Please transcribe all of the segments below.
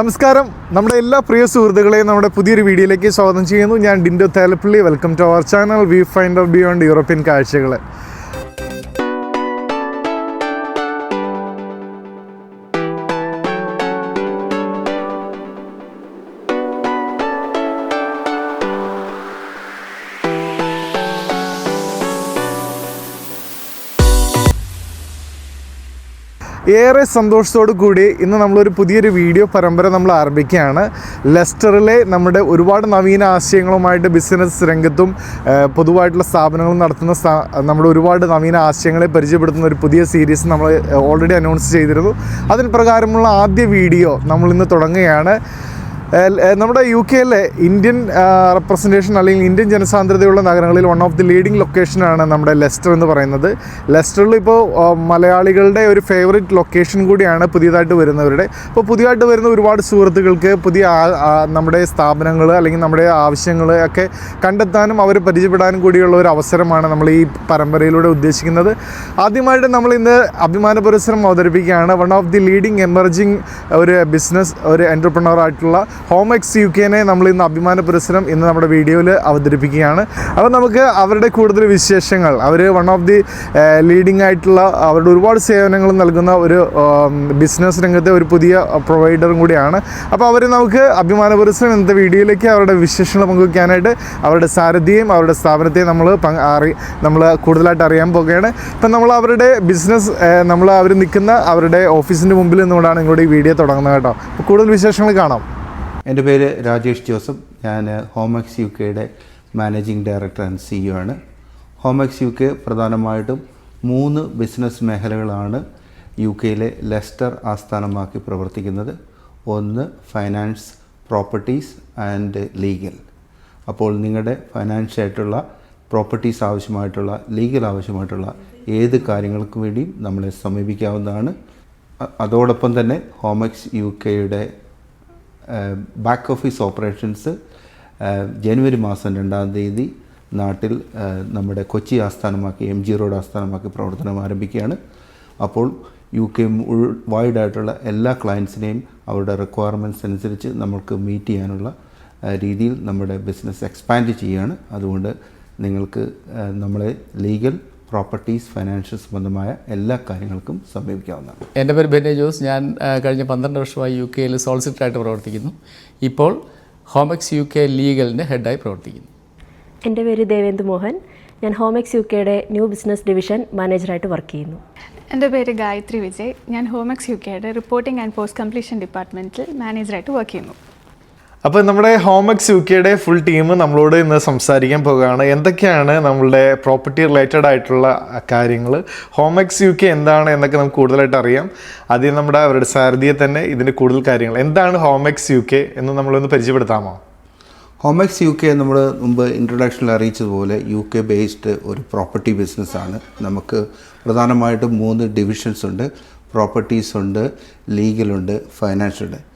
നമസ്കാരം. നമ്മുടെ എല്ലാ പ്രിയ സുഹൃത്തുക്കളെയും നമ്മുടെ പുതിയൊരു വീഡിയോയിലേക്ക് സ്വാഗതം ചെയ്യുന്നു. ഞാൻ Dindo Thelappally. Welcome to our channel we find of beyond European കാഴ്ചകൾ ഏറെ സന്തോഷത്തോടു കൂടി ഇന്ന് നമ്മളൊരു പുതിയൊരു വീഡിയോ പരമ്പര നമ്മൾ ആരംഭിക്കുകയാണ്. ലെസ്റ്ററിലെ നമ്മുടെ ഒരുപാട് നവീന ആശയങ്ങളുമായിട്ട് ബിസിനസ് രംഗത്തും പൊതുവായിട്ടുള്ള സ്ഥാപനങ്ങളും നടത്തുന്ന നമ്മുടെ ഒരുപാട് നവീന ആശയങ്ങളെ പരിചയപ്പെടുത്തുന്ന ഒരു പുതിയ സീരീസ് നമ്മൾ ഓൾറെഡി അനൗൺസ് ചെയ്തിരുന്നു. അതിന് പ്രകാരമുള്ള ആദ്യ വീഡിയോ നമ്മൾ ഇന്ന് തുടങ്ങുകയാണ്. നമ്മുടെ യു കെയിലെ ഇന്ത്യൻ റെപ്രസെന്റേഷൻ അല്ലെങ്കിൽ ഇന്ത്യൻ ജനസാന്ദ്രതയുള്ള നഗരങ്ങളിൽ വൺ ഓഫ് ദി ലീഡിംഗ് ലൊക്കേഷനാണ് നമ്മുടെ ലെസ്റ്റർ എന്ന് പറയുന്നത്. ലെസ്റ്ററിൽ ഇപ്പോൾ മലയാളികളുടെ ഒരു ഫേവറേറ്റ് ലൊക്കേഷൻ കൂടിയാണ് പുതിയതായിട്ട് വരുന്നവരുടെ. അപ്പോൾ പുതിയതായിട്ട് വരുന്ന ഒരുപാട് സുഹൃത്തുക്കൾക്ക് പുതിയ നമ്മുടെ സ്ഥാപനങ്ങൾ അല്ലെങ്കിൽ നമ്മുടെ ആവശ്യങ്ങൾ ഒക്കെ കണ്ടെത്താനും അവർ പരിചയപ്പെടാനും കൂടിയുള്ള ഒരു അവസരമാണ് നമ്മൾ ഈ പരമ്പരയിലൂടെ ഉദ്ദേശിക്കുന്നത്. ആദ്യമായിട്ട് നമ്മൾ ഇന്ന് അഭിമാന പുരസരം അവതരിപ്പിക്കുകയാണ്. One of the leading emerging ഒരു ബിസിനസ് ഒരു എന്റർപ്രണർ ആയിട്ടുള്ള ഹോമെക്സ് യു കെനെ നമ്മൾ ഇന്ന് അഭിമാന പുരസ്സരം ഇന്ന് നമ്മുടെ വീഡിയോയിൽ അവതരിപ്പിക്കുകയാണ്. അപ്പോൾ നമുക്ക് അവരുടെ കൂടുതൽ വിശേഷങ്ങൾ അവർ വൺ ഓഫ് ദി ലീഡിംഗ് ആയിട്ടുള്ള അവരുടെ ഒരുപാട് സേവനങ്ങൾ നൽകുന്ന ഒരു ബിസിനസ് രംഗത്തെ ഒരു പുതിയ പ്രൊവൈഡറും കൂടിയാണ്. അപ്പോൾ അവർ നമുക്ക് അഭിമാന പുരസ്സരം ഇന്നത്തെ വീഡിയോയിലേക്ക് അവരുടെ വിശേഷങ്ങൾ പങ്കുവയ്ക്കാനായിട്ട് അവരുടെ സാരഥിയും അവരുടെ സ്ഥാപനത്തെയും നമ്മൾ അറി നമ്മൾ കൂടുതലായിട്ട് അറിയാൻ പോകുകയാണ് ഇപ്പം നമ്മൾ അവരുടെ ബിസിനസ് നമ്മൾ അവർ നിൽക്കുന്ന അവരുടെ ഓഫീസിന്റെ മുമ്പിൽ നിന്നുകൊണ്ടാണ് നിങ്ങളുടെ ഈ വീഡിയോ തുടങ്ങുന്നത് കേട്ടോ. കൂടുതൽ വിശേഷങ്ങൾ കാണാം. എന്റെ പേര് രാജേഷ് ജോസഫ്. ഞാൻ ഹോമെക്സ് യു കെയുടെ മാനേജിംഗ് ഡയറക്ടർ ആൻഡ് സിഇഒ ആണ്. ഹോമെക്സ് യു കെ പ്രധാനമായിട്ടും മൂന്ന് ബിസിനസ് മേഖലകളാണ് യു കെയിലെ ലെസ്റ്റർ ആസ്ഥാനമാക്കി പ്രവർത്തിക്കുന്നത്. ഒന്ന് ഫൈനാൻസ് പ്രോപ്പർട്ടീസ് ആൻഡ് ലീഗൽ അപ്പോൾ നിങ്ങളുടെ ഫൈനാൻഷ്യൽ ആയിട്ടുള്ള പ്രോപ്പർട്ടീസ് ആവശ്യമായിട്ടുള്ള ലീഗൽ ആവശ്യമായിട്ടുള്ള ഏത് കാര്യങ്ങൾക്ക് വേണ്ടിയും നമ്മളെ സമീപിക്കാവുന്നതാണ്. അതോടൊപ്പം തന്നെ ഹോമക്സ് യു കെയുടെ ബാക്ക് ഓഫീസ് ഓപ്പറേഷൻസ് ജനുവരി മാസം രണ്ടാം തീയതി നാട്ടിൽ നമ്മുടെ കൊച്ചി ആസ്ഥാനമാക്കി എം ജി റോഡ് ആസ്ഥാനമാക്കി പ്രവർത്തനം ആരംഭിക്കുകയാണ്. അപ്പോൾ യു കെ വൈഡായിട്ടുള്ള എല്ലാ ക്ലയൻസിനെയും അവരുടെ റിക്വയർമെന്റ്സ് അനുസരിച്ച് നമ്മൾക്ക് മീറ്റ് ചെയ്യാനുള്ള രീതിയിൽ നമ്മുടെ ബിസിനസ് എക്സ്പാൻഡ് ചെയ്യുകയാണ്. അതുകൊണ്ട് നിങ്ങൾക്ക് നമ്മളെ ലീഗൽ പ്രോപ്പർട്ടീസ് ഫൈനാൻഷ്യൽ സംബന്ധമായ എല്ലാ കാര്യങ്ങൾക്കും സമീപിക്കാവുന്നതാണ്. എന്റെ പേര് ബെന്നെ ജോസ്. ഞാൻ കഴിഞ്ഞ പന്ത്രണ്ട് വർഷമായി യു കെയിൽ സോളിസിറ്ററായിട്ട് പ്രവർത്തിക്കുന്നു. ഇപ്പോൾ ഹോമെക്സ് യു കെ ലീഗലിന്റെ ഹെഡായി പ്രവർത്തിക്കുന്നു. എന്റെ പേര് ദേവേന്ദ്ര മോഹൻ. ഞാൻ ഹോമെക്സ് യു കെയുടെ ന്യൂ ബിസിനസ് ഡിവിഷൻ മാനേജറായിട്ട് വർക്ക് ചെയ്യുന്നു. എന്റെ പേര് ഗായത്രി വിജയ്. ഞാൻ ഹോമെക്സ് യു കെയുടെ റിപ്പോർട്ടിംഗ് ആൻഡ് പോസ്റ്റ് കംപ്ലീഷൻ ഡിപ്പാർട്ട്മെന്റിൽ മാനേജറായിട്ട് വർക്ക് ചെയ്യുന്നു. അപ്പോൾ നമ്മുടെ ഹോമെക്സ് യു കെയുടെ ഫുൾ ടീം നമ്മളോട് ഇന്ന് സംസാരിക്കാൻ പോകുകയാണ്. എന്തൊക്കെയാണ് നമ്മളുടെ പ്രോപ്പർട്ടി റിലേറ്റഡ് ആയിട്ടുള്ള കാര്യങ്ങൾ ഹോമെക്സ് യു കെ എന്താണ് എന്നൊക്കെ നമുക്ക് കൂടുതലായിട്ട് അറിയാം. ആദ്യം നമ്മുടെ അവരുടെ സാരഥിയെ തന്നെ ഇതിന്റെ കൂടുതൽ കാര്യങ്ങൾ. എന്താണ് ഹോമെക്സ് യു കെ എന്ന് നമ്മളൊന്ന് പരിചയപ്പെടുത്താമോ? ഹോമെക്സ് യു കെ നമ്മൾ മുമ്പ് ഇൻട്രൊഡക്ഷനിൽ അറിയിച്ചതുപോലെ യു കെ ബേസ്ഡ് ഒരു പ്രോപ്പർട്ടി ബിസിനസ്സാണ് നമുക്ക് പ്രധാനമായിട്ടും മൂന്ന് ഡിവിഷൻസ് ഉണ്ട്. പ്രോപ്പർട്ടീസ് ഉണ്ട് ലീഗലുണ്ട് ഫൈനാൻഷ്യൽ ഉണ്ട്.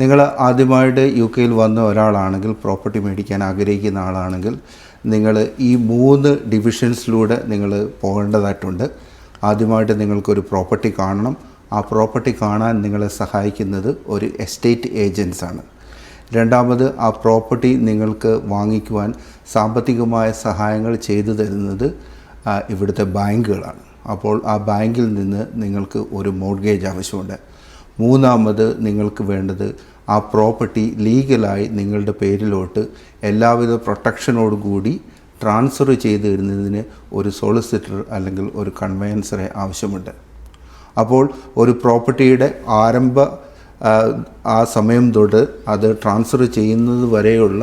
നിങ്ങൾ ആദ്യമായിട്ട് യു കെയിൽ വന്ന ഒരാളാണെങ്കിൽ പ്രോപ്പർട്ടി മേടിക്കാൻ ആഗ്രഹിക്കുന്ന ആളാണെങ്കിൽ നിങ്ങൾ ഈ മൂന്ന് ഡിവിഷൻസിലൂടെ നിങ്ങൾ പോകേണ്ടതായിട്ടുണ്ട്. ആദ്യമായിട്ട് നിങ്ങൾക്കൊരു പ്രോപ്പർട്ടി കാണണം. ആ പ്രോപ്പർട്ടി കാണാൻ നിങ്ങളെ സഹായിക്കുന്നത് ഒരു എസ്റ്റേറ്റ് ഏജൻസാണ്. രണ്ടാമത് ആ പ്രോപ്പർട്ടി നിങ്ങൾക്ക് വാങ്ങിക്കുവാൻ സാമ്പത്തികമായ സഹായങ്ങൾ ചെയ്തു തരുന്നത് ഇവിടുത്തെ ബാങ്കുകളാണ്. അപ്പോൾ ആ ബാങ്കിൽ നിന്ന് നിങ്ങൾക്ക് ഒരു മോഡ്ഗേജ് ആവശ്യമുണ്ട്. മൂന്നാമത് നിങ്ങൾക്ക് വേണ്ടത് ആ പ്രോപ്പർട്ടി ലീഗലായി നിങ്ങളുടെ പേരിലോട്ട് എല്ലാവിധ പ്രൊട്ടക്ഷനോടുകൂടി ട്രാൻസ്ഫർ ചെയ്ത് തരുന്നതിന് ഒരു സോളിസിറ്റർ അല്ലെങ്കിൽ ഒരു കൺവയൻസറെ ആവശ്യമുണ്ട്. അപ്പോൾ ഒരു പ്രോപ്പർട്ടിയുടെ ആരംഭ ആ, സമയം തൊട്ട് അത് ട്രാൻസ്ഫർ ചെയ്യുന്നത് വരെയുള്ള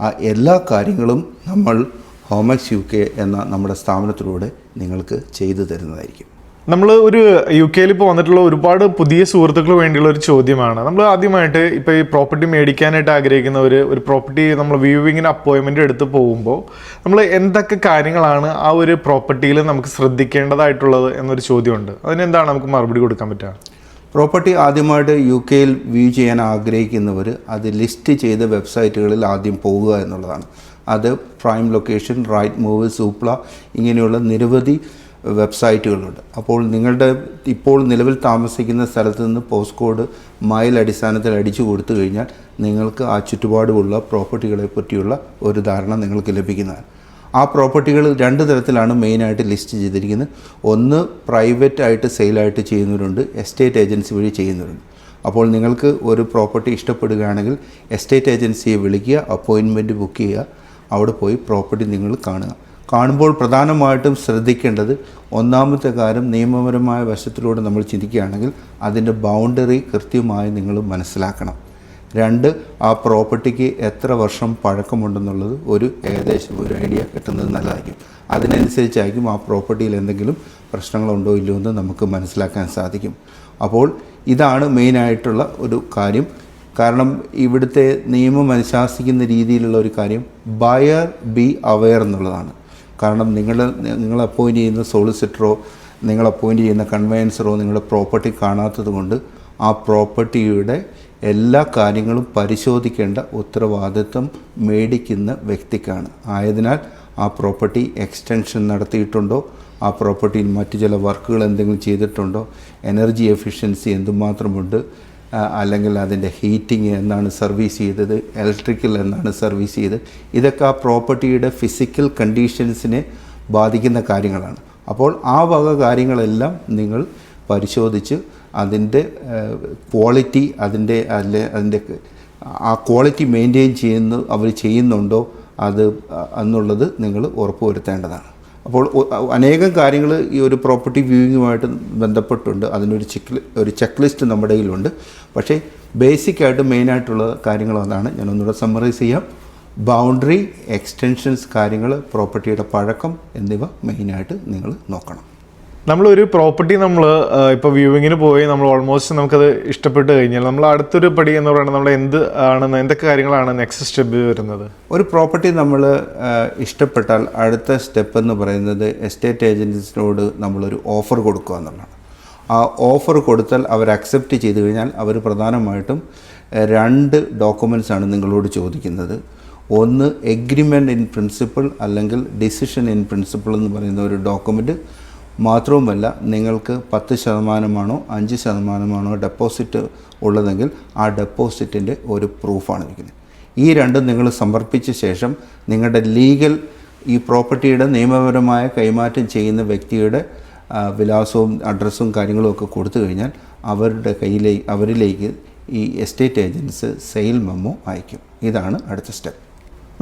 ആ എല്ലാ കാര്യങ്ങളും നമ്മൾ ഹോമക്സ് യു കെ എന്ന നമ്മുടെ സ്ഥാപനത്തിലൂടെ നിങ്ങൾക്ക് ചെയ്തു തരുന്നതായിരിക്കും. നമ്മൾ ഒരു യു കെയിൽ ഇപ്പോൾ വന്നിട്ടുള്ള ഒരുപാട് പുതിയ സുഹൃത്തുക്കൾ വേണ്ടിയുള്ള ഒരു ചോദ്യമാണ്. നമ്മൾ ആദ്യമായിട്ട് ഇപ്പോൾ ഈ പ്രോപ്പർട്ടി മേടിക്കാനായിട്ട് ആഗ്രഹിക്കുന്നവർ ഒരു പ്രോപ്പർട്ടി നമ്മൾ വ്യൂവിങ്ങിന് അപ്പോയിൻമെന്റ് എടുത്ത് പോകുമ്പോൾ നമ്മൾ എന്തൊക്കെ കാര്യങ്ങളാണ് ആ ഒരു പ്രോപ്പർട്ടിയിൽ നമുക്ക് ശ്രദ്ധിക്കേണ്ടതായിട്ടുള്ളത് എന്നൊരു ചോദ്യമുണ്ട്. അതിനെന്താണ് നമുക്ക് മറുപടി കൊടുക്കാൻ പറ്റുക? പ്രോപ്പർട്ടി ആദ്യമായിട്ട് യു കെയിൽ വ്യൂ ചെയ്യാൻ ആഗ്രഹിക്കുന്നവർ അത് ലിസ്റ്റ് ചെയ്ത വെബ്സൈറ്റുകളിൽ ആദ്യം പോവുക എന്നുള്ളതാണ്. അത് prime location Rightmove Zoopla ഇങ്ങനെയുള്ള നിരവധി വെബ്സൈറ്റുകളുണ്ട്. അപ്പോൾ നിങ്ങളുടെ ഇപ്പോൾ നിലവിൽ താമസിക്കുന്ന സ്ഥലത്ത് നിന്ന് പോസ്റ്റ് കോഡ് മൈൽ അടിസ്ഥാനത്തിൽ അടിച്ചു കൊടുത്തു കഴിഞ്ഞാൽ നിങ്ങൾക്ക് ആ ചുറ്റുപാടുമുള്ള പ്രോപ്പർട്ടികളെ പറ്റിയുള്ള ഒരു ധാരണ നിങ്ങൾക്ക് ലഭിക്കുന്നതാണ്. ആ പ്രോപ്പർട്ടികൾ രണ്ട് തരത്തിലാണ് മെയിനായിട്ട് ലിസ്റ്റ് ചെയ്തിരിക്കുന്നത്. ഒന്ന് പ്രൈവറ്റ് ആയിട്ട് സെയിലായിട്ട് ചെയ്യുന്നവരുണ്ട് എസ്റ്റേറ്റ് ഏജൻസി വഴി ചെയ്യുന്നവരുണ്ട്. അപ്പോൾ നിങ്ങൾക്ക് ഒരു പ്രോപ്പർട്ടി ഇഷ്ടപ്പെടുകയാണെങ്കിൽ എസ്റ്റേറ്റ് ഏജൻസിയെ വിളിക്കുക അപ്പോയിൻമെന്റ് ബുക്ക് ചെയ്യുക അവിടെ പോയി പ്രോപ്പർട്ടി നിങ്ങൾ കാണുക. കാണുമ്പോൾ പ്രധാനമായിട്ടും ശ്രദ്ധിക്കേണ്ടത് ഒന്നാമത്തെ കാര്യം നിയമപരമായ വശത്തിലൂടെ നമ്മൾ ചിന്തിക്കുകയാണെങ്കിൽ അതിന്റെ ബൗണ്ടറി കൃത്യമായി നിങ്ങൾ മനസ്സിലാക്കണം. രണ്ട് ആ പ്രോപ്പർട്ടിക്ക് എത്ര വർഷം പഴക്കമുണ്ടെന്നുള്ളത് ഒരു ഏകദേശം ഒരു ഐഡിയ കിട്ടുന്നത് നല്ലതായിരിക്കും. അതിനനുസരിച്ചായിരിക്കും ആ പ്രോപ്പർട്ടിയിൽ എന്തെങ്കിലും പ്രശ്നങ്ങളുണ്ടോ ഇല്ലയോ എന്ന് നമുക്ക് മനസ്സിലാക്കാൻ സാധിക്കും. അപ്പോൾ ഇതാണ് മെയിനായിട്ടുള്ള ഒരു കാര്യം. കാരണം ഇവിടുത്തെ നിയമം അനുശാസിക്കുന്ന രീതിയിലുള്ള ഒരു കാര്യം ബയർ ബി അവെയർ എന്നുള്ളതാണ്. കാരണം നിങ്ങൾ നിങ്ങൾ അപ്പോയിന്റ് ചെയ്യുന്ന സോളിസിറ്ററോ നിങ്ങൾ അപ്പോയിന്റ് ചെയ്യുന്ന കൺവയൻസറോ നിങ്ങളുടെ പ്രോപ്പർട്ടി കാണാത്തത് കൊണ്ട് ആ പ്രോപ്പർട്ടിയുടെ എല്ലാ കാര്യങ്ങളും പരിശോധിക്കേണ്ട ഉത്തരവാദിത്വം മേടിക്കുന്ന വ്യക്തിക്കാണ്. ആയതിനാൽ ആ പ്രോപ്പർട്ടി എക്സ്റ്റൻഷൻ നടത്തിയിട്ടുണ്ടോ? ആ പ്രോപ്പർട്ടിയിൽ മറ്റു ചില വർക്കുകൾ എന്തെങ്കിലും ചെയ്തിട്ടുണ്ടോ? എനർജി എഫിഷ്യൻസി എന്തുമാത്രമുണ്ട്? അല്ലെങ്കിൽ അതിന്റെ ഹീറ്റിംഗ് എന്നാണ് സർവീസ് ചെയ്തത് ഇലക്ട്രിക്കൽ എന്നാണ് സർവീസ് ചെയ്തത്. ഇതൊക്കെ ആ പ്രോപ്പർട്ടിയുടെ ഫിസിക്കൽ കണ്ടീഷൻസിനെ ബാധിക്കുന്ന കാര്യങ്ങളാണ്. അപ്പോൾ ആ വക കാര്യങ്ങളെല്ലാം നിങ്ങൾ പരിശോധിച്ച് അതിന്റെ ക്വാളിറ്റി അതിന്റെ അല്ലെ അതിന്റെ ആ ക്വാളിറ്റി മെയിന്റെയിൻ ചെയ്യുന്നു അവർ ചെയ്യുന്നുണ്ടോ അത് എന്നുള്ളത് നിങ്ങൾ ഉറപ്പുവരുത്തേണ്ടതാണ്. അപ്പോൾ അനേകം കാര്യങ്ങൾ ഈ ഒരു പ്രോപ്പർട്ടി വ്യൂയിങ്ങുമായിട്ട് ബന്ധപ്പെട്ടുണ്ട്. അതിനൊരു ചെക്ക് ഒരു ചെക്ക് ലിസ്റ്റ് നമ്മുടെ കയ്യിലുണ്ട്. പക്ഷേ ബേസിക് ആയിട്ട് മെയിനായിട്ടുള്ള കാര്യങ്ങൾ അതാണ്. ഞാനൊന്നുകൂടെ സമ്മറൈസ് ചെയ്യാം. ബൗണ്ടറി എക്സ്റ്റൻഷൻസ് കാര്യങ്ങൾ പ്രോപ്പർട്ടിയുടെ പഴക്കം എന്നിവ മെയിനായിട്ട് നിങ്ങൾ നോക്കണം. നമ്മളൊരു പ്രോപ്പർട്ടി നമ്മൾ ഇപ്പോൾ വ്യൂവിങ്ങിന് പോയി നമ്മൾ ഓൾമോസ്റ്റ് നമുക്കത് ഇഷ്ടപ്പെട്ട് കഴിഞ്ഞാൽ നമ്മൾ അടുത്തൊരു പടി എന്ന് പറയുന്നത് നമ്മൾ എന്ത് ആണ് എന്തൊക്കെ കാര്യങ്ങളാണ് നെക്സ്റ്റ് സ്റ്റെപ്പ് വരുന്നത്? ഒരു പ്രോപ്പർട്ടി നമ്മൾ ഇഷ്ടപ്പെട്ടാൽ അടുത്ത സ്റ്റെപ്പ് എന്ന് പറയുന്നത് എസ്റ്റേറ്റ് ഏജൻസിനോട് നമ്മളൊരു ഓഫർ കൊടുക്കുക എന്നുള്ളതാണ്. ആ ഓഫർ കൊടുത്താൽ അവർ അക്സെപ്റ്റ് ചെയ്ത് കഴിഞ്ഞാൽ അവർ പ്രധാനമായിട്ടും രണ്ട് ഡോക്യുമെന്റ്സ് ആണ് നിങ്ങളോട് ചോദിക്കുന്നത്. ഒന്ന് എഗ്രിമെന്റ് ഇൻ പ്രിൻസിപ്പിൾ അല്ലെങ്കിൽ ഡിസിഷൻ ഇൻ പ്രിൻസിപ്പിൾ എന്ന് പറയുന്ന ഒരു ഡോക്യുമെന്റ് മാത്രവുമല്ല നിങ്ങൾക്ക് പത്ത് ശതമാനമാണോ അഞ്ച് ശതമാനമാണോ ഡെപ്പോസിറ്റ് ഉള്ളതെങ്കിൽ ആ ഡെപ്പോസിറ്റിന്റെ ഒരു പ്രൂഫാണ് ഇരിക്കുന്നത്. ഈ രണ്ടും നിങ്ങൾ സമർപ്പിച്ച ശേഷം നിങ്ങളുടെ ലീഗൽ ഈ പ്രോപ്പർട്ടിയുടെ നിയമപരമായ കൈമാറ്റം ചെയ്യുന്ന വ്യക്തിയുടെ വിലാസവും അഡ്രസ്സും കാര്യങ്ങളും ഒക്കെ കൊടുത്തു കഴിഞ്ഞാൽ അവരുടെ കയ്യിലേക്ക് അവരിലേക്ക് ഈ എസ്റ്റേറ്റ് ഏജൻസ് സെയിൽ മെമ്മോ അയക്കും ഇതാണ് അടുത്ത സ്റ്റെപ്പ്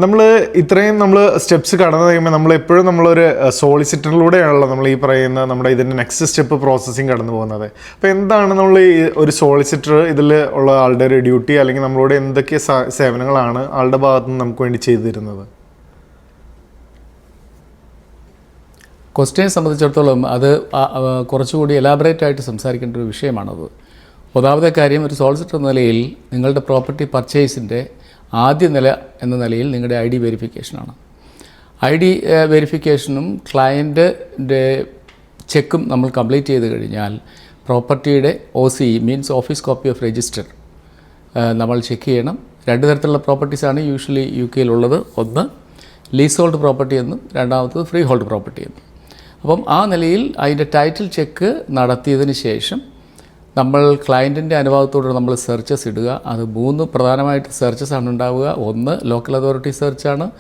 നമ്മൾ ഇത്രയും നമ്മൾ സ്റ്റെപ്സ് കടന്നു കഴിയുമ്പോൾ നമ്മൾ എപ്പോഴും നമ്മളൊരു സോളിസിറ്ററിലൂടെയാണല്ലോ നമ്മൾ ഈ പറയുന്ന നമ്മുടെ ഇതിന്റെ നെക്സ്റ്റ് സ്റ്റെപ്പ് പ്രോസസ്സിങ് കടന്നു പോകുന്നത്. അപ്പോൾ എന്താണ് നമ്മൾ ഈ ഒരു സോളിസിറ്റർ ഇതിൽ ഉള്ള ആളുടെ ഒരു ഡ്യൂട്ടി അല്ലെങ്കിൽ നമ്മളോട് എന്തൊക്കെ സേവനങ്ങളാണ് ആളുടെ ഭാഗത്ത് നിന്ന് നമുക്ക് വേണ്ടി ചെയ്തിരുന്നത്? ക്വസ്റ്റ്യനെ സംബന്ധിച്ചിടത്തോളം അത് കുറച്ചുകൂടി എലാബറേറ്റ് ആയിട്ട് സംസാരിക്കേണ്ട ഒരു വിഷയമാണത്. ഒന്നാമത്തെ കാര്യം ഒരു സോളിസിറ്റർ നിലയിൽ നിങ്ങളുടെ പ്രോപ്പർട്ടി പർച്ചേസിന്റെ ആദ്യ നില എന്ന നിലയിൽ നിങ്ങളുടെ ഐ ഡി വെരിഫിക്കേഷനാണ്. ഐ ഡി വെരിഫിക്കേഷനും ക്ലയന്റിന്റെ ചെക്കും നമ്മൾ കംപ്ലീറ്റ് ചെയ്ത് കഴിഞ്ഞാൽ പ്രോപ്പർട്ടിയുടെ O C means office copy of register നമ്മൾ ചെക്ക് ചെയ്യണം. രണ്ട് തരത്തിലുള്ള പ്രോപ്പർട്ടീസാണ് യൂഷ്വലി യു കെയിലുള്ളത് ഒന്ന് ലീസ് ഹോൾഡ് പ്രോപ്പർട്ടി എന്നും രണ്ടാമത്തത് ഫ്രീ ഹോൾഡ് പ്രോപ്പർട്ടി എന്നും. അപ്പം ആ നിലയിൽ അതിന്റെ ടൈറ്റിൽ ചെക്ക് നടത്തിയതിന് ശേഷം നമ്മൾ ക്ലയന്റിന്റെ അനുഭവത്തോടെ നമ്മൾ സെർച്ചസ് ഇടുക. അത് മൂന്ന് പ്രധാനമായിട്ട് സെർച്ചസ് ആണ് ഉണ്ടാവുക. ഒന്ന് ലോക്കൽ അതോറിറ്റി സെർച്ചാണ്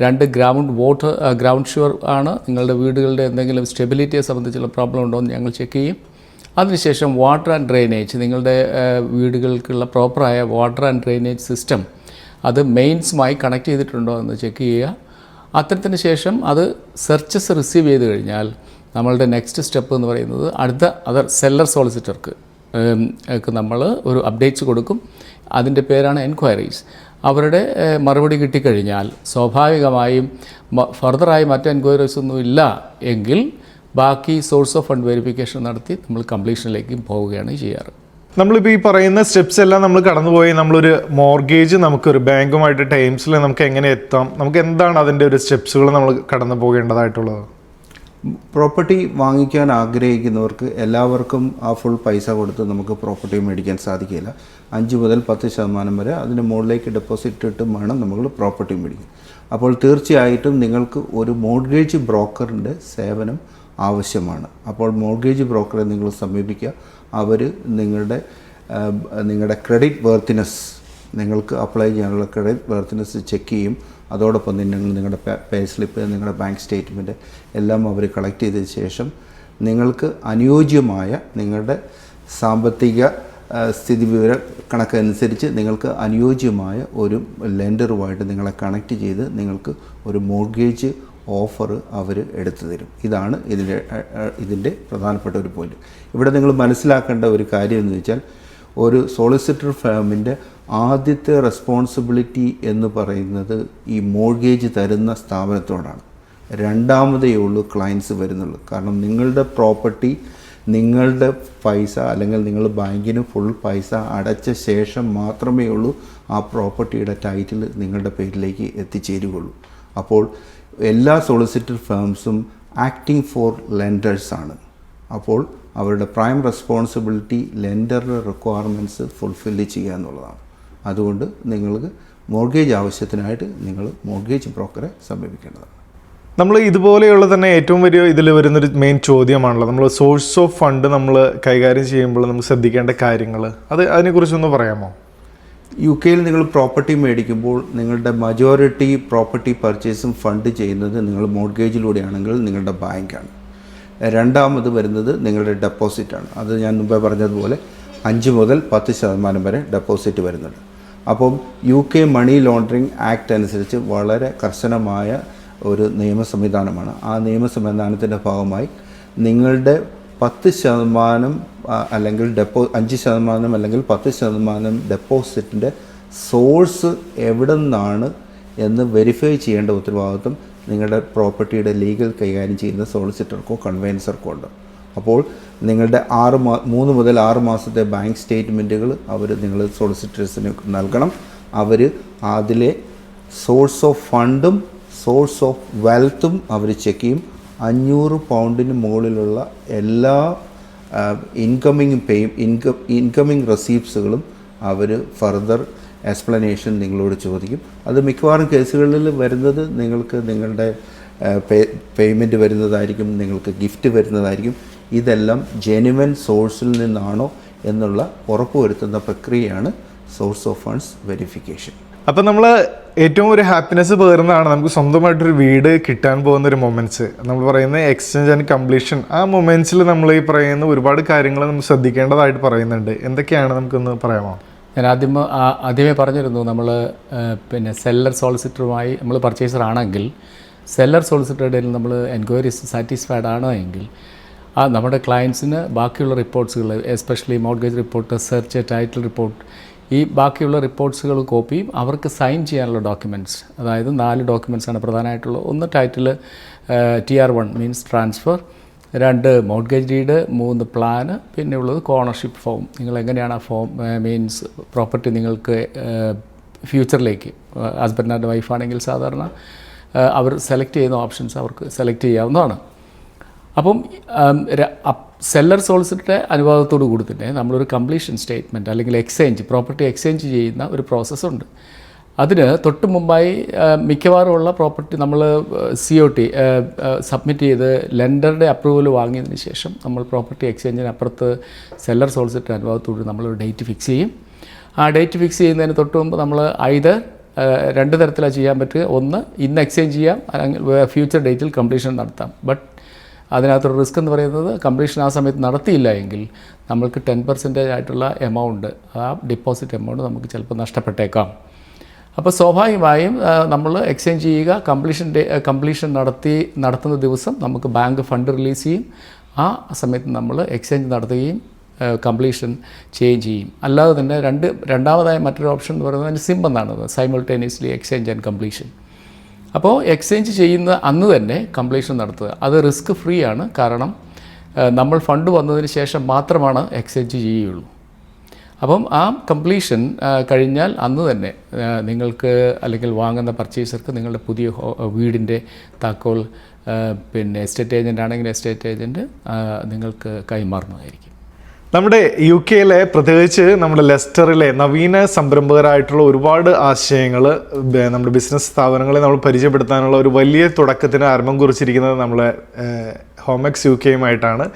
രണ്ട് ഗ്രൗണ്ട് വോട്ട് ഗ്രൗണ്ട് ഷുവർ ആണ്. നിങ്ങളുടെ വീടുകളുടെ എന്തെങ്കിലും സ്റ്റെബിലിറ്റിയെ സംബന്ധിച്ചുള്ള പ്രോബ്ലം ഉണ്ടോ എന്ന് ഞങ്ങൾ ചെക്ക് ചെയ്യും. അതിനുശേഷം വാട്ടർ ആൻഡ് ഡ്രെയിനേജ് നിങ്ങളുടെ വീടുകൾക്കുള്ള പ്രോപ്പറായ വാട്ടർ ആൻഡ് ഡ്രെയിനേജ് സിസ്റ്റം അത് മെയിൻസുമായി കണക്ട് ചെയ്തിട്ടുണ്ടോ എന്ന് ചെക്ക് ചെയ്യുക. അത്തരത്തിന് ശേഷം അത് സെർച്ചസ് റിസീവ് ചെയ്ത് കഴിഞ്ഞാൽ നമ്മളുടെ നെക്സ്റ്റ് സ്റ്റെപ്പ് എന്ന് പറയുന്നത് അടുത്ത അതർ സെല്ലർ സോളിസിറ്റർക്ക് ഒക്കെ നമ്മൾ ഒരു അപ്ഡേറ്റ്സ് കൊടുക്കും. അതിന്റെ പേരാണ് എൻക്വയറീസ് അവരുടെ മറുപടി കിട്ടിക്കഴിഞ്ഞാൽ സ്വാഭാവികമായും ഫർദറായി മറ്റ് എൻക്വയറീസ് ഒന്നും ഇല്ല എങ്കിൽ ബാക്കി സോഴ്സ് ഓഫ് ഫണ്ട് വെരിഫിക്കേഷൻ നടത്തി നമ്മൾ കംപ്ലീഷനിലേക്ക് പോവുകയാണ് ചെയ്യാറ്. നമ്മളിപ്പോൾ ഈ പറയുന്ന സ്റ്റെപ്സ് എല്ലാം നമ്മൾ കടന്നുപോയി നമ്മളൊരു മോർഗേജ് നമുക്കൊരു ബാങ്കുമായിട്ട് ടൈംസിൽ നമുക്ക് എങ്ങനെ എത്താം നമുക്ക് എന്താണ് അതിന്റെ ഒരു സ്റ്റെപ്സുകൾ നമ്മൾ കടന്നു പോകേണ്ടതായിട്ടുള്ളത് പ്രോപ്പർട്ടി വാങ്ങിക്കാൻ ആഗ്രഹിക്കുന്നവർക്ക് എല്ലാവർക്കും ആ ഫുൾ പൈസ കൊടുത്ത് നമുക്ക് പ്രോപ്പർട്ടി മേടിക്കാൻ സാധിക്കില്ല അഞ്ച് മുതൽ പത്ത് ശതമാനം വരെ അതിന് മുകളിലേക്ക് ഡെപ്പോസിറ്റ് ഇട്ടും വേണം നമ്മൾ പ്രോപ്പർട്ടി മേടിക്കാൻ. അപ്പോൾ തീർച്ചയായിട്ടും നിങ്ങൾക്ക് ഒരു മോർഗേജ് ബ്രോക്കറിന്റെ സേവനം ആവശ്യമാണ്. അപ്പോൾ മോർഗേജ് ബ്രോക്കറെ നിങ്ങൾ സമീപിക്കുക. അവർ നിങ്ങളുടെ നിങ്ങളുടെ ക്രെഡിറ്റ് വർത്തിനെസ് നിങ്ങൾക്ക് അപ്ലൈ ചെയ്യാനുള്ള ക്രെഡിറ്റ് വർത്തിനെസ് ചെക്ക് ചെയ്യും. അതോടൊപ്പം തന്നെ നിങ്ങൾ നിങ്ങളുടെ പേ സ്ലിപ്പ് നിങ്ങളുടെ ബാങ്ക് സ്റ്റേറ്റ്മെന്റ് എല്ലാം അവർ കളക്ട് ചെയ്തതിന് ശേഷം നിങ്ങൾക്ക് അനുയോജ്യമായ നിങ്ങളുടെ സാമ്പത്തിക സ്ഥിതി സ്ഥിതിവിവര കണക്കനുസരിച്ച് നിങ്ങൾക്ക് അനുയോജ്യമായ ഒരു ലെൻഡറുമായിട്ട് നിങ്ങളെ കണക്ട് ചെയ്ത് നിങ്ങൾക്ക് ഒരു മോർഗേജ് ഓഫർ അവർ എടുത്തു തരും. ഇതാണ് ഇതിന്റെ ഇതിന്റെ പ്രധാനപ്പെട്ട ഒരു പോയിന്റ്. ഇവിടെ നിങ്ങൾ മനസ്സിലാക്കേണ്ട ഒരു കാര്യം എന്ന് വെച്ചാൽ ഒരു സോളിസിറ്റർ ഫേമിന്റെ ആദ്യത്തെ റെസ്പോൺസിബിലിറ്റി എന്ന് പറയുന്നത് ഈ മോർഗേജ് തരുന്ന സ്ഥാപനത്തോടാണ്. രണ്ടാമതേ ഉള്ളൂ ക്ലയൻസ് വരുന്നുള്ളൂ. കാരണം നിങ്ങളുടെ പ്രോപ്പർട്ടി നിങ്ങളുടെ പൈസ അല്ലെങ്കിൽ നിങ്ങൾ ബാങ്കിന് ഫുൾ പൈസ അടച്ച ശേഷം മാത്രമേ ഉള്ളൂ ആ പ്രോപ്പർട്ടിയുടെ ടൈറ്റിൽ നിങ്ങളുടെ പേരിലേക്ക് എത്തിച്ചേരുകയുള്ളൂ. അപ്പോൾ എല്ലാ സോളിസിറ്റർ ഫേംസും ആക്ടിങ് ഫോർ ലെൻഡേഴ്സാണ് അപ്പോൾ അവരുടെ പ്രൈം റെസ്പോൺസിബിലിറ്റി ലെൻഡറുടെ റിക്വയർമെന്റ്സ് ഫുൾഫില്ല് ചെയ്യുക എന്നുള്ളതാണ്. അതുകൊണ്ട് നിങ്ങൾക്ക് മോർഗേജ് ആവശ്യത്തിനായിട്ട് നിങ്ങൾ മോർഗേജ് ബ്രോക്കറെ സമീപിക്കേണ്ടതാണ്. നമ്മൾ ഇതുപോലെയുള്ള തന്നെ ഏറ്റവും വലിയ ഇതിൽ വരുന്നൊരു മെയിൻ ചോദ്യമാണല്ലോ. നമ്മൾ സോഴ്സ് ഓഫ് ഫണ്ട് നമ്മൾ കൈകാര്യം ചെയ്യുമ്പോൾ നമുക്ക് ശ്രദ്ധിക്കേണ്ട കാര്യങ്ങൾ അത് അതിനെക്കുറിച്ചൊന്ന് പറയാമോ? യു കെയിൽ നിങ്ങൾ പ്രോപ്പർട്ടി മേടിക്കുമ്പോൾ നിങ്ങളുടെ മജോറിറ്റി പ്രോപ്പർട്ടി പർച്ചേസും ഫണ്ട് ചെയ്യുന്നത് നിങ്ങൾ മോർഗേജിലൂടെയാണെങ്കിൽ നിങ്ങളുടെ ബാങ്കാണ് രണ്ടാമത് വരുന്നത് നിങ്ങളുടെ ഡെപ്പോസിറ്റാണ് അത് ഞാൻ മുമ്പേ പറഞ്ഞതുപോലെ അഞ്ച് മുതൽ പത്ത് ശതമാനം വരെ ഡെപ്പോസിറ്റ് വരുന്നുണ്ട്. അപ്പം U K money laundering act അനുസരിച്ച് വളരെ കർശനമായ ഒരു നിയമ സംവിധാനമാണ്. ആ നിയമ സംവിധാനത്തിന്റെ ഭാഗമായി നിങ്ങളുടെ പത്ത് ശതമാനം അല്ലെങ്കിൽ ഡെപ്പോ അഞ്ച് ശതമാനം അല്ലെങ്കിൽ പത്ത് ശതമാനം ഡെപ്പോസിറ്റിന്റെ സോഴ്സ് എവിടെ നിന്നാണ് എന്ന് വെരിഫൈ ചെയ്യേണ്ട ഉത്തരവാദിത്വം നിങ്ങളുടെ പ്രോപ്പർട്ടിയുടെ ലീഗൽ കൈകാര്യം ചെയ്യുന്ന സോളിസിറ്റർക്കോ കൺവെൻസർക്കോ ഉണ്ട്. അപ്പോൾ നിങ്ങളുടെ ആറ് മാ മൂന്ന് മുതൽ ആറ് മാസത്തെ ബാങ്ക് സ്റ്റേറ്റ്മെന്റുകൾ അവർ നിങ്ങൾ സോളിസിറ്റേഴ്സിന് നൽകണം. അവർ അതിലെ സോഴ്സ് ഓഫ് ഫണ്ടും സോഴ്സ് ഓഫ് വെൽത്തും അവർ ചെക്ക് ചെയ്യും. അഞ്ഞൂറ് പൗണ്ടിന് മുകളിലുള്ള എല്ലാ ഇൻകമ്മിങ് പേ ഇൻകം ഇൻകമ്മിങ് റെസീപ്റ്റ്സുകളും അവർ ഫർദർ എക്സ്പ്ലനേഷൻ നിങ്ങളോട് ചോദിക്കും. അത് മിക്കവാറും കേസുകളിൽ വരുന്നത് നിങ്ങൾക്ക് നിങ്ങളുടെ പേ പേയ്മെന്റ് വരുന്നതായിരിക്കും നിങ്ങൾക്ക് ഗിഫ്റ്റ് വരുന്നതായിരിക്കും. ഇതെല്ലാം ജെനുവൻ സോഴ്സിൽ നിന്നാണോ എന്നുള്ള ഉറപ്പുവരുത്തുന്ന പ്രക്രിയയാണ് സോഴ്സ് ഓഫ് ഫണ്ട്സ് വെരിഫിക്കേഷൻ അപ്പം നമ്മൾ ഏറ്റവും ഒരു ഹാപ്പിനെസ് പകരുന്നതാണ് നമുക്ക് സ്വന്തമായിട്ടൊരു വീട് കിട്ടാൻ പോകുന്ന ഒരു മൊമെന്റ്സ് നമ്മൾ പറയുന്ന എക്സ്ചേഞ്ച് ആൻഡ് കംപ്ലീഷൻ ആ മൊമെന്റ്സിൽ നമ്മൾ ഈ പറയുന്ന ഒരുപാട് കാര്യങ്ങൾ നമ്മൾ ശ്രദ്ധിക്കേണ്ടതായിട്ട് പറയുന്നുണ്ട്. എന്തൊക്കെയാണ് നമുക്കൊന്ന് പറയാമോ? ഞാൻ ആദ്യം ആ- ആദ്യമേ പറഞ്ഞിരുന്നു നമ്മൾ പിന്നെ സെല്ലർ സോളിസിറ്ററുമായി നമ്മൾ പർച്ചേസർ ആണെങ്കിൽ സെല്ലർ സോളിസിറ്ററുടെ നമ്മൾ എൻക്വയറി സാറ്റിസ്ഫൈഡ് ആണോ എങ്കിൽ ആ നമ്മുടെ ക്ലയൻസിന് ബാക്കിയുള്ള റിപ്പോർട്ട്സുകൾ especially mortgage report search title report ഈ ബാക്കിയുള്ള റിപ്പോർട്ട്സുകൾ കോപ്പിയും അവർക്ക് സൈൻ ചെയ്യാനുള്ള ഡോക്യുമെന്റ്സ് അതായത് നാല് ഡോക്യുമെന്റ്സ് ആണ് പ്രധാനമായിട്ടുള്ളത്. ഒന്ന് title T R one means transfer രണ്ട് മോർഗേജ് ഡീഡ് മൂന്ന് പ്ലാന് പിന്നെ ഉള്ളത് കോണർഷിപ്പ് ഫോം നിങ്ങൾ എങ്ങനെയാണ് ആ ഫോം മീൻസ് പ്രോപ്പർട്ടി നിങ്ങൾക്ക് ഫ്യൂച്ചറിലേക്ക് ഹസ്ബൻഡ് ആൻഡ് വൈഫാണെങ്കിൽ സാധാരണ അവർ സെലക്ട് ചെയ്യുന്ന ഓപ്ഷൻസ് അവർക്ക് സെലക്ട് ചെയ്യാവുന്നതാണ്. അപ്പം സെല്ലർ സോളിസിറ്ററുടെ അനുവാദത്തോടു കൂടി തന്നെ നമ്മളൊരു കംപ്ലീഷൻ സ്റ്റേറ്റ്മെന്റ് അല്ലെങ്കിൽ എക്സ്ചേഞ്ച് പ്രോപ്പർട്ടി എക്സ്ചേഞ്ച് ചെയ്യുന്ന ഒരു പ്രോസസ്സുണ്ട് അതിന് തൊട്ട് മുമ്പായി മിക്കവാറും ഉള്ള പ്രോപ്പർട്ടി നമ്മൾ സി ഒ ടി സബ്മിറ്റ് ചെയ്ത് ലെൻഡറുടെ അപ്രൂവൽ വാങ്ങിയതിന് ശേഷം നമ്മൾ പ്രോപ്പർട്ടി എക്സ്ചേഞ്ചിന് അപ്പുറത്ത് സെല്ലർ സോളിസിറ്റർ അനുഭവത്തോട് നമ്മൾ ഡേറ്റ് ഫിക്സ് ചെയ്യും. ആ ഡേറ്റ് ഫിക്സ് ചെയ്യുന്നതിന് തൊട്ട് മുമ്പ് നമ്മൾ ഐതർ രണ്ട് തരത്തിലാണ് ചെയ്യാൻ പറ്റുക. ഒന്ന് ഇന്ന് എക്സ്ചേഞ്ച് ചെയ്യാം. അല്ലെങ്കിൽ ഫ്യൂച്ചർ ഡേറ്റിൽ കംപ്ലീഷൻ നടത്താം. ബട്ട് അതിനകത്തൊരു റിസ്ക് എന്ന് പറയുന്നത് കംപ്ലീഷൻ ആ സമയത്ത് നടത്തിയില്ല എങ്കിൽ നമ്മൾക്ക് ടെൻ പെർസെന്റേജ് ആയിട്ടുള്ള എമൗണ്ട് ആ ഡിപ്പോസിറ്റ് എമൗണ്ട് നമുക്ക് ചിലപ്പോൾ നഷ്ടപ്പെട്ടേക്കാം. അപ്പോൾ സ്വാഭാവികമായും നമ്മൾ എക്സ്ചേഞ്ച് ചെയ്യുക കംപ്ലീഷൻ ഡേ കംപ്ലീഷൻ നടത്തി നടത്തുന്ന ദിവസം നമുക്ക് ബാങ്ക് ഫണ്ട് റിലീസ് ചെയ്യും. ആ സമയത്ത് നമ്മൾ എക്സ്ചേഞ്ച് നടത്തുകയും കംപ്ലീഷൻ ചേഞ്ച് ചെയ്യും. അല്ലാതെ തന്നെ രണ്ട് രണ്ടാമതായ മറ്റൊരു ഓപ്ഷൻ എന്ന് പറയുന്നത് സിം എന്നാണ്. സൈമൾട്ടേനിയസ്ലി എക്സ്ചേഞ്ച് ആൻഡ് കംപ്ലീഷൻ അപ്പോൾ എക്സ്ചേഞ്ച് ചെയ്യുന്ന അന്ന് തന്നെ കംപ്ലീഷൻ നടത്തുക. അത് റിസ്ക് ഫ്രീ ആണ്. കാരണം നമ്മൾ ഫണ്ട് വന്നതിന് ശേഷം മാത്രമാണ് എക്സ്ചേഞ്ച് ചെയ്യുകയുള്ളൂ. അപ്പം ആ കംപ്ലീഷൻ കഴിഞ്ഞാൽ അന്ന് തന്നെ നിങ്ങൾക്ക് അല്ലെങ്കിൽ വാങ്ങുന്ന പർച്ചേസർക്ക് നിങ്ങളുടെ പുതിയ വീടിന്റെ താക്കോൽ പിന്നെ എസ്റ്റേറ്റ് ഏജന്റ് ആണെങ്കിൽ എസ്റ്റേറ്റ് ഏജന്റ് നിങ്ങൾക്ക് കൈമാറുന്നതായിരിക്കും. നമ്മുടെ യു കെയിലെ പ്രത്യേകിച്ച് നമ്മുടെ ലെസ്റ്ററിലെ നവീന സംരംഭകരായിട്ടുള്ള ഒരുപാട് ആശയങ്ങൾ നമ്മുടെ ബിസിനസ് സ്ഥാപനങ്ങളെ നമ്മൾ പരിചയപ്പെടുത്താനുള്ള ഒരു വലിയ തുടക്കത്തിന് ആരംഭം കുറിച്ചിരിക്കുന്നത് നമ്മളെ ഹോമെക്സ് യു കെയുമായിട്ടാണ്.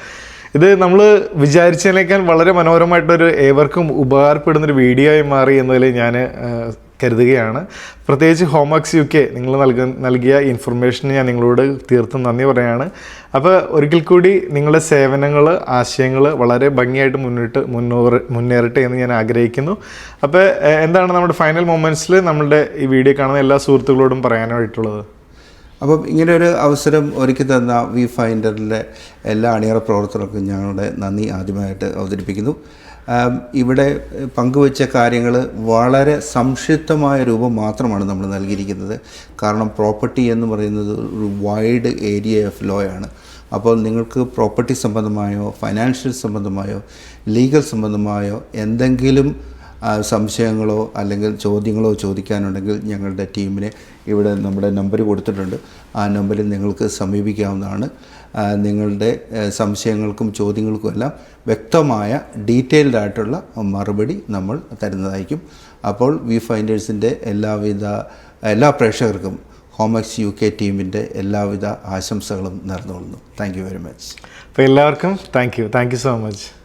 ഇത് നമ്മൾ വിചാരിച്ചതിനേക്കാൾ വളരെ മനോഹരമായിട്ടൊരു ഏവർക്കും ഉപകാരപ്പെടുന്നൊരു വീഡിയോ ആയി മാറി എന്നതിൽ ഞാൻ കരുതുകയാണ്. പ്രത്യേകിച്ച് ഹോംവർക്സ് യു കെ നിങ്ങൾ നൽക നൽകിയ ഇൻഫർമേഷന് ഞാൻ നിങ്ങളോട് തീർത്തും നന്ദി പറയാണ്. അപ്പോൾ ഒരിക്കൽ കൂടി നിങ്ങളുടെ സേവനങ്ങൾ ആശയങ്ങൾ വളരെ ഭംഗിയായിട്ട് മുന്നിട്ട് മുന്നോറ് മുന്നേറട്ടെ എന്ന് ഞാൻ ആഗ്രഹിക്കുന്നു. അപ്പോൾ എന്താണ് നമ്മുടെ ഫൈനൽ മൊമെന്റ്സിൽ നമ്മളുടെ ഈ വീഡിയോ കാണുന്ന എല്ലാ സുഹൃത്തുക്കളോടും പറയാനായിട്ടുള്ളത്? അപ്പം ഇങ്ങനെ ഒരു അവസരം ഒരുക്കി തന്ന വി ഫൈൻഡറിലെ എല്ലാ അണിയറ പ്രവർത്തകർക്കും ഞങ്ങളുടെ നന്ദി ആദ്യമായിട്ട് അവതരിപ്പിക്കുന്നു. ഇവിടെ പങ്കുവച്ച കാര്യങ്ങൾ വളരെ സംക്ഷിപ്തമായ രൂപം മാത്രമാണ് നമ്മൾ നൽകിയിരിക്കുന്നത്. കാരണം പ്രോപ്പർട്ടി എന്ന് പറയുന്നത് ഒരു വൈഡ് ഏരിയ ഓഫ് ലോ ആണ്. അപ്പോൾ നിങ്ങൾക്ക് പ്രോപ്പർട്ടി സംബന്ധമായോ ഫൈനാൻഷ്യൽ സംബന്ധമായോ ലീഗൽ സംബന്ധമായോ എന്തെങ്കിലും സംശയങ്ങളോ അല്ലെങ്കിൽ ചോദ്യങ്ങളോ ചോദിക്കാനുണ്ടെങ്കിൽ ഞങ്ങളുടെ ടീമിനെ ഇവിടെ നമ്മുടെ നമ്പർ കൊടുത്തിട്ടുണ്ട്. ആ നമ്പറിൽ നിങ്ങൾക്ക് സമീപിക്കാവുന്നതാണ്. നിങ്ങളുടെ സംശയങ്ങൾക്കും ചോദ്യങ്ങൾക്കും എല്ലാം വ്യക്തമായ ഡീറ്റെയിൽഡ് ആയിട്ടുള്ള മറുപടി നമ്മൾ തരുന്നതായിരിക്കും. അപ്പോൾ വി ഫൈൻഡേഴ്സിന്റെ എല്ലാവിധ എല്ലാ പ്രേക്ഷകർക്കും ഹോമക്സ് യു കെ ടീമിന്റെ എല്ലാവിധ ആശംസകളും നേർന്നുകൊള്ളുന്നു. Thank you very much. അപ്പോൾ എല്ലാവർക്കും thank you. Thank you so much.